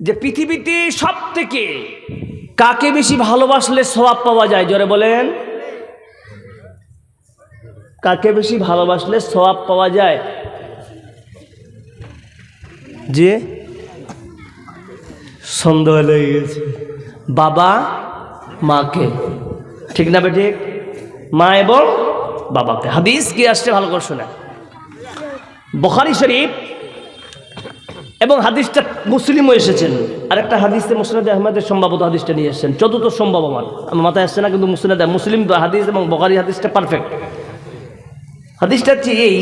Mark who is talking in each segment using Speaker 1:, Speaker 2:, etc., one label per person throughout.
Speaker 1: যে পৃথিবীতে সব থেকে কাকে বেশি ভালোবাসলে সবাব পাওয়া যায়? জোরে বলেন। কাকে বেশি ভালোবাসলে সবাব পাওয়া যায়? যে সন্দেহ লেগে গেছে। বাবা, মাকে। ঠিক না বেঠিক মা এবং বাবাকে। হাদিস কি আসছে? ভালো করে শোনা বখারি শরীফ এবং হাদিসটা মুসলিমও এসেছেন। আরেকটা হাদিসে মুসনাদ আহমদের সম্ভবত হাদিসটা নিয়ে এসেছেন। চতুর্থ সম্ভব আমার। আমার মাথায় আসছে না, কিন্তু মুসনাদ মুসলিম হাদিস এবং বখারি হাদিসটা পারফেক্ট হাদিসটা হচ্ছে এই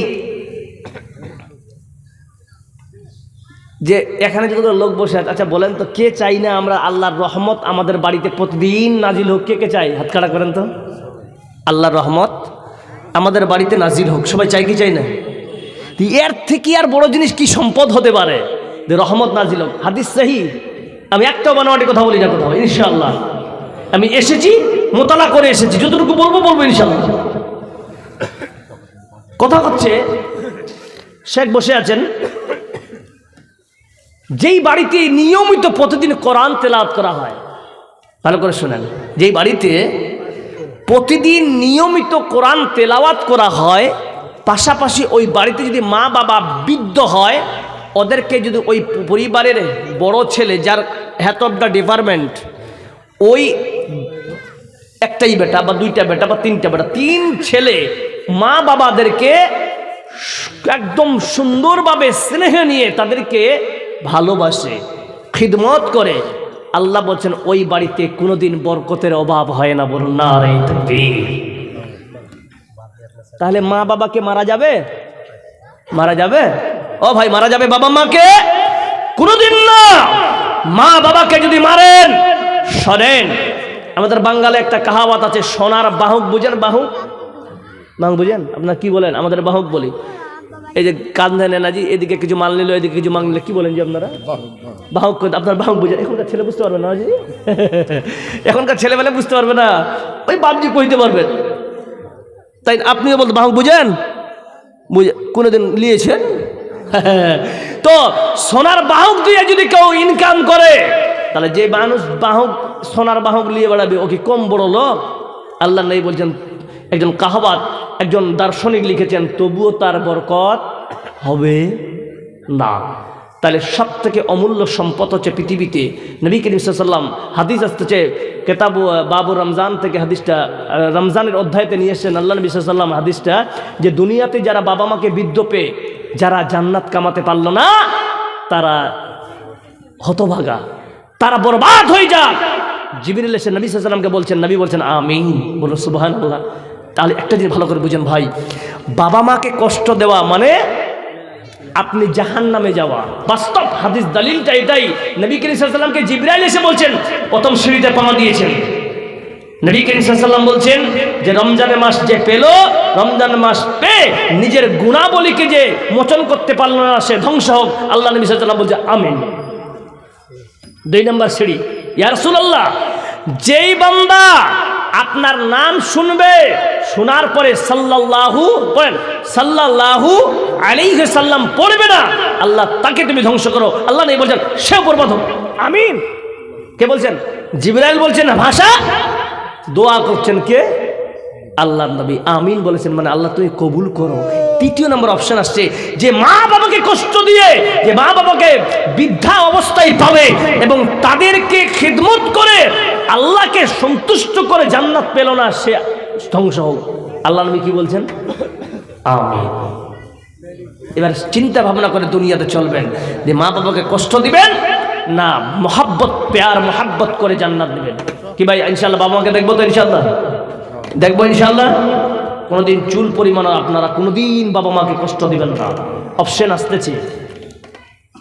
Speaker 1: যে এখানে যত লোক বসে আছে আচ্ছা বলেন তো, কে চাই না আমরা আল্লাহর রহমত আমাদের বাড়িতে প্রতিদিন নাজিল হোক? কে কে চাই হাত খাড়া করেন তো। আল্লাহর রহমত আমাদের বাড়িতে নাজিল হোক। সবাই চাই কি চাই না? এর থেকে আর বড় জিনিস কি সম্পদ হতে পারে? রহমত নাজিল হাদিস সাহি। আমি একটাও বানোয়াটি কথা বলি না কোথাও, ইনশাআল্লাহ। আমি এসেছি, মোতালা করে এসেছি। যতটুকু বলব বলব ইনশাআল্লাহ। কথা হচ্ছে, শেখ বসে আছেন। যেই বাড়িতে নিয়মিত প্রতিদিন কোরআন তেলাওয়াত করা হয়, ভালো করে শোনেন। যেই বাড়িতে প্রতিদিন নিয়মিত কোরআন তেলাওয়াত করা হয়, পাশাপাশি ওই বাড়িতে যদি মা বাবা বৃদ্ধ হয় ওদেরকে যদি ওই পরিবারের বড় ছেলে যার হেড অফ দ্য ডিপার্টমেন্ট ওই একটাই বেটা বা দুইটা বেটা বা তিনটা বেটা, তিন ছেলে মা বাবাদেরকে একদম সুন্দরভাবে স্নেহ নিয়ে তাদেরকে ভালোবাসে, খিদমত করে। আল্লাহ বলছেন, ওই বাড়িতে কোনোদিন বরকতের অভাব হয় না বলুন না রে তাহলে মা বাবাকে মারা যাবে? মারা যাবে? ও ভাই, মারা যাবে বাবা মাকে? কোনোদিন না। মা বাবাকে যদি মারেন, শোনেন, আমাদের বাঙ্গালে একটা কাহাওয়াত আছে, সোনার বাহুক বুঝেন বাহুক? বাহুক বুঝেন? আপনার কি বলেন? আমাদের বাহুক বলি। এই যে কান্ধে নেনাজি এদিকে কিছু মাল নিল, এদিকে কিছু মাল নিল, কি বলেন যে আপনারা? বাহুক আপনার বাহুক বুঝেন? এখনকার ছেলে বুঝতে পারবে না জি এখনকার ছেলেবেলা বুঝতে পারবে না। ওই বাপজি কইতে পারবেন তাই আপনিও বলতে, বাহুক বুঝেন? বুঝে কোনোদিন নিয়েছেন? তো সোনার বাহক দিয়ে যদি কেউ ইনকাম করে, তাহলে যে মানুষ বাহক, সোনার বাহক নিয়ে বেড়াবে, ও কি কম বড় লোক? আল্লাহ নেই বলছেন, একজন কাহবাত, একজন দার্শনিক লিখেছেন, তবুও তার বরকত হবে না। তাহলে সব থেকে অমূল্য সম্পদ হচ্ছে পৃথিবীতে। নবী করিম সাল্লাম হাদিস আসতেছে, কেতাবু বাবু রমজান থেকে হাদিসটা রমজানের অধ্যায়তে নিয়ে এসেছেন আল্লাহ নবী সাল্লাম হাদিসটা, যে দুনিয়াতে যারা বাবা মাকে বৃদ্ধ পেয়ে যারা জান্নাত কামাতে পারল না, তারা হতভাগা, তারা বরবাদ হয়ে যাক। জিবির এসে নবী সাল্লামকে বলছেন, নবী বলছেন, আমিন। বলো সুবাহান আল্লাহ তাহলে একটা জিনিস ভালো করে বুঝেন ভাই, বাবা মাকে কষ্ট দেওয়া মানে আপনি জাহান নামে যাওয়া। বাস্তব হাদিস দলিলটা এটাই। নবী করিম সাল্লামকে জিব্রাইল এসে বলছেন, প্রথম সিঁড়িতে পাওয়া দিয়েছেন। নবী করিম সাল্লাম বলছেন যে, রমজানের মাস যে পেল রমজান মাস পেয়ে নিজের গুণাবলীকে যে মোচন করতে পারল না, সে ধ্বংস হোক। আল্লাহ নবী সাল্লাম বলছে, আমিন। দুই নম্বর সিঁড়ি ইয়ারসুল্লাহ যেই বান্দা আপনার নাম শুনবে, শোনার পরে সাল্লাল্লাহু পড়েন সাল্লাল্লাহু আলাইহি সাল্লাম পড়বে না, আল্লাহ তাকে তুমি ধ্বংস করো। আল্লাহ নেই বলছেন সে হোক আমিন। কে বলছেন? জিবরাইল বলছেন, ভাষা? দোয়া করছেন কে? আল্লাহ নবী আমিন বলেছেন মানে আল্লাহ তুমি কবুল করো। তৃতীয় নম্বর অপশন আসছে যে মা বাবাকে কষ্ট দিয়ে, যে মা বাবাকে বৃদ্ধা অবস্থায় পাবে এবং তাদেরকে খিদমত করে আল্লাহকে সন্তুষ্ট করে জান্নাত পেল না, সে ধ্বংস হোক। আল্লাহ নবী কি বলছেন? আমিন। এবার চিন্তা ভাবনা করে দুনিয়াতে চলবেন, যে মা বাবাকে কষ্ট দিবেন না, মোহাব্বত, পেয়ার মোহাব্বত করে জান্নাত দিবেন। কি ভাই ইনশাল্লাহ বাবা মাকে দেখব তো ইনশাল্লাহ দেখব ইনশাল্লাহ কোনোদিন চুল পরিমাণ আপনারা কোনোদিন বাবা মাকে কষ্ট দিবেন না। অপশন আসতেছে।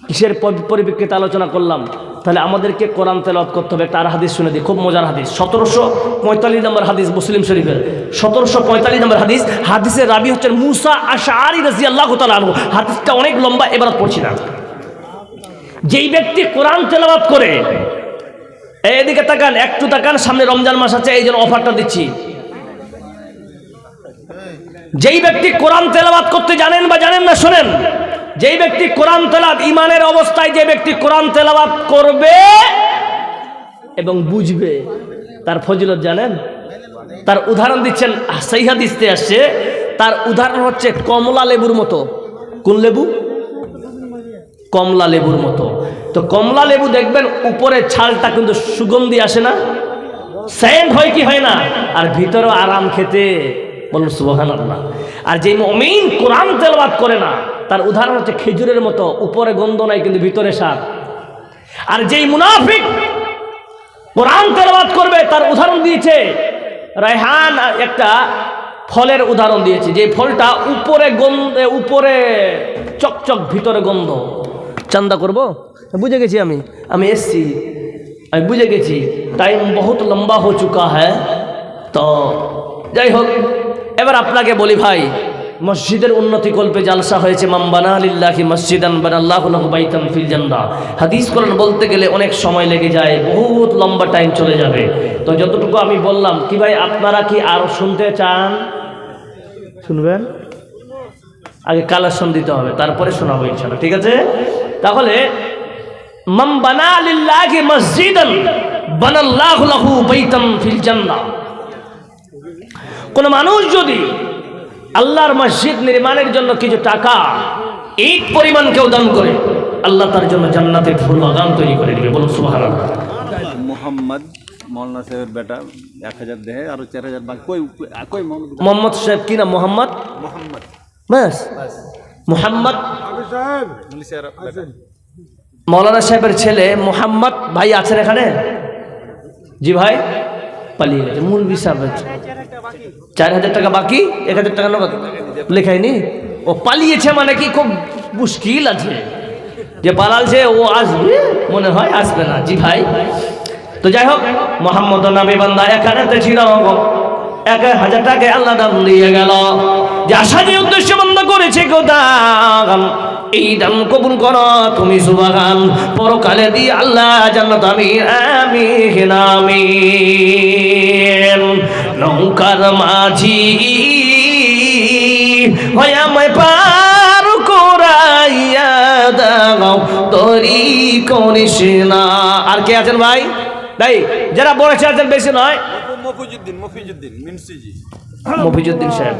Speaker 1: কিসের পরি- পরিপ্রেক্ষিতে আলোচনা করলাম, তাহলে আমাদেরকে কোরআন তেলাওয়াত করতে হবে। একটা আর হাদিস শুনে দিই, খুব মজার হাদিস। সতেরোশো পঁয়তাল্লিশ নম্বর হাদিস মুসলিম শরীফের। সতেরোশো পঁয়তাল্লিশ নম্বর হাদিস হাদিসের রাবি হচ্ছেন মুসা আশারি রাজি আল্লাহ তালু হাদিসটা অনেক লম্বা এবার আর পড়ছি না। যেই ব্যক্তি কোরআন তেলাওয়াত করে, এদিকে তাকান, একটু তাকান, সামনে রমজান মাস আছে, এই জন্য অফারটা দিচ্ছি। যেই ব্যক্তি কোরআন তেলাবাদ করতে জানেন বা জানেন না, শোনেন। যেই ব্যক্তি কোরআন তেলাত ইমানের অবস্থায় যে ব্যক্তি কোরআন তেলাবাদ করবে এবং বুঝবে, তার ফজিলত জানেন? তার উদাহরণ দিচ্ছেন হাদিসতে আসছে, তার উদাহরণ হচ্ছে কমলা লেবুর মতো। কোন লেবু? কমলা লেবুর মতো। তো কমলা লেবু দেখবেন, উপরে ছালটা কিন্তু সুগন্ধি আসে না। স্যান্ড হয় কি হয় না? আর ভিতরেও আরাম খেতে। বলুন সুবহান আল্লাহ আর যে মমিন কোরআন তেলবাদ করে না, তার উদাহরণ হচ্ছে খেজুরের মতো, উপরে গন্ধ নাই, কিন্তু ভিতরে সার আর যেই মুনাফিক কোরআন তেলাওয়াত করবে, তার উদাহরণ দিয়েছে, রায়হান একটা ফলের উদাহরণ দিয়েছে, যে ফলটা উপরে গন্ধে, উপরে চকচক ভিতরে গন্ধ। চান্দা করব? বুঝে গেছি আমি আমি এসছি, আমি বুঝে গেছি টাইম বহুত লম্বা হো চুকা হ্যাঁ। তো, যাই হোক এবার আপনাকে বলি ভাই, মসজিদের উন্নতি কল্পে জালসা হয়েছে মাম্বানা আলিল্লাহি হাদিস কোরআন বলতে গেলে অনেক সময় লেগে যায়, বহুত লম্বা টাইম চলে যাবে। তো যতটুকু আমি বললাম, কি ভাই, আপনারা কি আরও শুনতে চান? শুনবেন? আগে কালেকশন দিতে হবে, তারপরে শোনাবো ইনশাআল্লাহ, ঠিক আছে? তাহলে মাম বানা লিল্লাহি মসজিদান বানাল্লাহু লাহু বাইতান ফিল জান্নাহ। কোন মানুষ যদি আল্লাহর মসজিদ নির্মাণের জন্য কিছু টাকা এই পরিমাণ কেউ দান করে আল্লাহ তার জন্য জান্নাতের ফুল বাগান তৈরি করে দিবে। বলুন সুবহানাল্লাহ।
Speaker 2: মোহাম্মদ মৌলানা সাহেবের বেটা এক হাজার দেহে আরও চার হাজার কই কই মোহাম্মদ?
Speaker 1: মোহাম্মদ সাহেব কি না মোহাম্মদ?
Speaker 2: মোহাম্মদ।
Speaker 1: মোহাম্মদ মৌলানা সাহেবের ছেলে মোহাম্মদ ভাই আছেন এখানে? জি ভাই পালিয়ে গেছে। বিষয় চার হাজার টাকা বাকি? এক হাজার টাকা নগদ। লেখায়নি? ও পালিয়েছে মানে কি খুব মুশকিল আছে। যে পালালছে, ও আসবে? মনে হয় আসবে না। জি ভাই। তো যাই হোক মোহাম্মদ নাবি বান্দা এখানে তো ছিল এক হাজার টাকা আল্লাহ দাম দিয়ে গেল। যে আশা যে উদ্দেশ্য বন্ধ করেছে গো দাম এই দাম কবুল কর তুমি সুবাগান পরকালে দিয়ে আল্লাহ জান্নাত আমি আমি নামি নৌকার মাঝি হয়ে আমায় পার করাইয়া দাও তরি করিস না। আর কে আছেন ভাই? তাই যারা বড় আছেন বেশি নয়।
Speaker 2: মফিজুদ্দিন মফিজুদ্দিন মিনসিজি।
Speaker 1: মফিজুদ্দিন সাহেব।